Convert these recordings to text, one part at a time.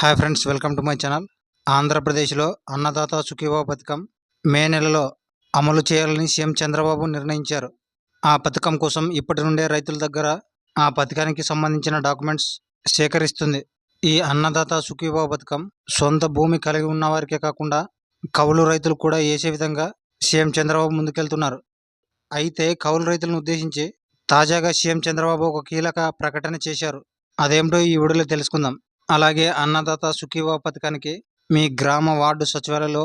Hi friends welcome to my channel ఆంధ్రప్రదేశ్లో అన్నదాత సుఖీభావ పథకం మే నెలలో అమలు చేయాలని సీఎం చంద్రబాబు నిర్ణయించారు. ఆ పథకం కోసం ఇప్పటి నుండే రైతుల దగ్గర ఆ పథకానికి సంబంధించిన డాక్యుమెంట్స్ సేకరిస్తుంది. ఈ అన్నదాత సుఖీభావ పథకం సొంత భూమి కలిగి ఉన్న వారికే కాకుండా కౌలు రైతులు కూడా వేసే విధంగా సీఎం చంద్రబాబు ముందుకెళ్తున్నారు. అయితే కౌలు రైతులను ఉద్దేశించి తాజాగా సీఎం చంద్రబాబు ఒక కీలక ప్రకటన చేశారు. అదేమిటో ఈ వీడియోలో తెలుసుకుందాం. అలాగే అన్నదాత సుఖీభావ పథకానికి మీ గ్రామ వార్డు సచివాలయంలో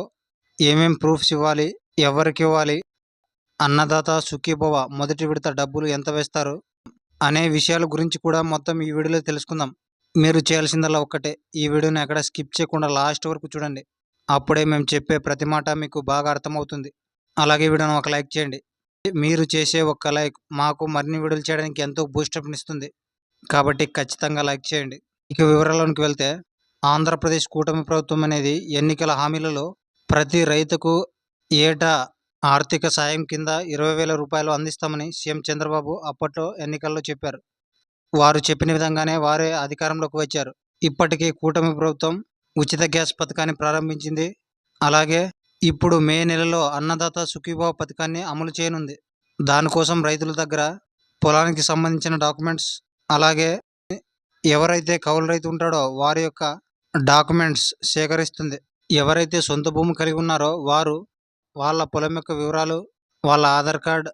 ఏమేం ప్రూఫ్స్ ఇవ్వాలి ఎవరికి ఇవ్వాలి అన్నదాత సుఖీభవ మొదటి విడత డబ్బులు ఎంత వేస్తారు అనే విషయాల గురించి కూడా మొత్తం ఈ వీడియోలో తెలుసుకుందాం. మీరు చేయాల్సిందల్లా ఒక్కటే. ఈ వీడియోని ఎక్కడ స్కిప్ చేయకుండా లాస్ట్ వరకు చూడండి. అప్పుడే మేము చెప్పే ప్రతి మాట మీకు బాగా అర్థమవుతుంది. అలాగే ఈ వీడియోని ఒక లైక్ చేయండి. మీరు చేసే ఒక్క లైక్ మాకు మరిన్ని వీడియోలు చేయడానికి ఎంతో బూస్టప్నిస్తుంది. కాబట్టి ఖచ్చితంగా లైక్ చేయండి. ఇక వివరాలకు వెళ్తే ఆంధ్రప్రదేశ్ కూటమి ప్రభుత్వం అనేది ఎన్నికల హామీలలో ప్రతి రైతుకు ఏటా ఆర్థిక సాయం కింద ఇరవై వేల రూపాయలు అందిస్తామని సీఎం చంద్రబాబు అప్పట్లో ఎన్నికల్లో చెప్పారు. వారు చెప్పిన విధంగానే వారే అధికారంలోకి వచ్చారు. ఇప్పటికీ కూటమి ప్రభుత్వం ఉచిత గ్యాస్ పథకాన్ని ప్రారంభించింది. అలాగే ఇప్పుడు మే నెలలో అన్నదాత సుఖీభావ పథకాన్ని అమలు చేయనుంది. దానికోసం రైతుల దగ్గర పొలానికి సంబంధించిన డాక్యుమెంట్స్ అలాగే ఎవరైతే కౌలు రైతు ఉంటాడో వారి యొక్క డాక్యుమెంట్స్ సేకరిస్తుంది. ఎవరైతే సొంత భూమి కలిగి ఉన్నారో వారు వాళ్ళ పొలం యొక్క వివరాలు వాళ్ళ Aadhaar card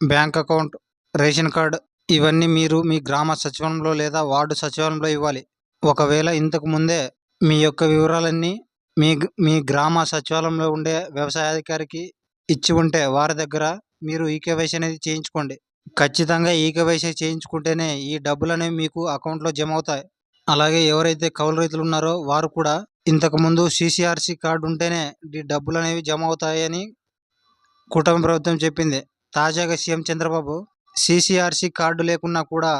bank account ration card ఇవన్నీ మీరు మీ గ్రామ సచివాలయంలో లేదా వార్డు సచివాలయంలో ఇవ్వాలి. ఒకవేళ ఇంతకు ముందే మీ యొక్క వివరాలన్నీ మీ మీ గ్రామ సచివాలయంలో ఉండే వ్యవసాయ అధికారికి ఇచ్చి ఉంటే వారి దగ్గర మీరు ఈకేవైసీ అనేది చేయించుకోండి. ఖచ్చితంగా ఈకేవైసీ చేయించుకుంటేనే ఈ డబ్బులు అనేవి మీకు అకౌంట్లో జమ అవుతాయి అలాగే ఎవరైతే కౌలు రైతులు ఉన్నారో వారు కూడా ఇంతకు ముందు కార్డు ఉంటేనే ఈ డబ్బులు అనేవి జమ అవుతాయని కుటుంబ ప్రభుత్వం చెప్పింది. తాజాగా సీఎం చంద్రబాబు సీసీఆర్సీ కార్డు లేకున్నా కూడా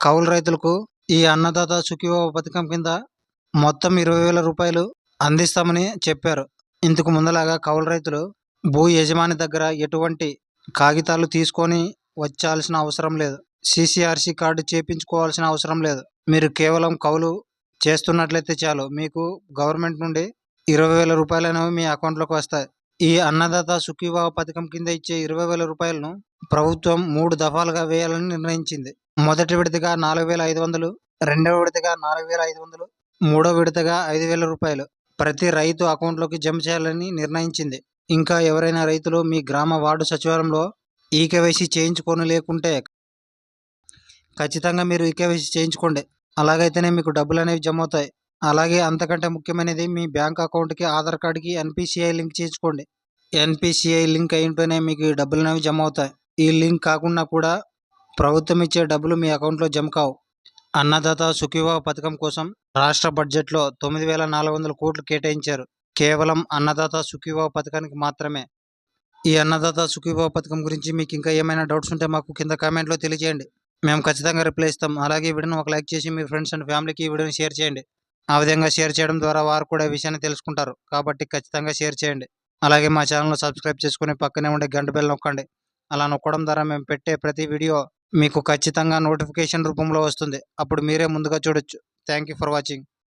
కౌలు రైతులకు ఈ అన్నదాత సుఖీభావ పథకం కింద మొత్తం ఇరవై వేల రూపాయలు అందిస్తామని చెప్పారు. ఇంతకు ముందలాగా కౌలు రైతులు భూ యజమాని దగ్గర ఎటువంటి కాగితాలు తీసుకొని వచ్చాల్సిన అవసరం లేదు. సిసిఆర్సి కార్డు చేపించుకోవాల్సిన అవసరం లేదు. మీరు కేవలం కౌలు చేస్తున్నట్లయితే చాలు. మీకు గవర్నమెంట్ నుండి ఇరవై వేల రూపాయలు అనేవి మీ అకౌంట్లోకి వస్తాయి. ఈ అన్నదాత సుఖీభావ పథకం కింద ఇచ్చే ఇరవై వేల రూపాయలను ప్రభుత్వం మూడు దఫాలుగా వేయాలని నిర్ణయించింది. మొదటి విడతగా నాలుగు వేల ఐదు వందలు రెండవ విడతగా నాలుగు వేల ఐదు వందలు మూడో విడతగా ఐదు వేల రూపాయలు ప్రతి రైతు అకౌంట్లోకి జమ చేయాలని నిర్ణయించింది. ఇంకా ఎవరైనా రైతులు మీ గ్రామ వార్డు సచివాలయంలో ఈకేవైసీ చేయించుకొని లేకుంటే ఖచ్చితంగా మీరు ఈకేవైసీ చేయించుకోండి. అలాగైతేనే మీకు డబ్బులు అనేవి జమ అవుతాయి అలాగే అంతకంటే ముఖ్యమైనది మీ బ్యాంక్ అకౌంట్కి ఆధార్ కార్డుకి ఎన్పిసిఐ లింక్ చేయించుకోండి. ఎన్పిసిఐ లింక్ అయి ఉంటేనే మీకు డబ్బులు అనేవి జమ అవుతాయి ఈ లింక్ కాకుండా కూడా ప్రభుత్వం ఇచ్చే డబ్బులు మీ అకౌంట్లో జమ కావు. అన్నదాత సుఖీభావ పథకం కోసం రాష్ట్ర బడ్జెట్లో తొమ్మిది వేల నాలుగు వందల కోట్లు కేటాయించారు. కేవలం అన్నదాత సుఖీభావ పథకానికి మాత్రమే. ఈ అన్నదాత సుఖీభావ పథకం గురించి మీకు ఇంకా ఏమైనా డౌట్స్ ఉంటే మాకు కింద కామెంట్లో తెలియజేయండి. మేము ఖచ్చితంగా రిప్లై ఇస్తాం. అలాగే ఈ వీడియోని ఒక లైక్ చేసి మీ ఫ్రెండ్స్ అండ్ ఫ్యామిలీకి ఈ వీడియోని షేర్ చేయండి. ఆ విధంగా షేర్ చేయడం ద్వారా వారు కూడా ఈ విషయాన్ని తెలుసుకుంటారు. కాబట్టి ఖచ్చితంగా షేర్ చేయండి. అలాగే మా ఛానల్ను సబ్స్క్రైబ్ చేసుకుని పక్కనే ఉండే గంట బెల్ నొక్కండి. అలా నొక్కడం ద్వారా మేము పెట్టే ప్రతి వీడియో మీకు ఖచ్చితంగా నోటిఫికేషన్ రూపంలో వస్తుంది. అప్పుడు మీరే ముందుగా చూడొచ్చు. Thank you for watching.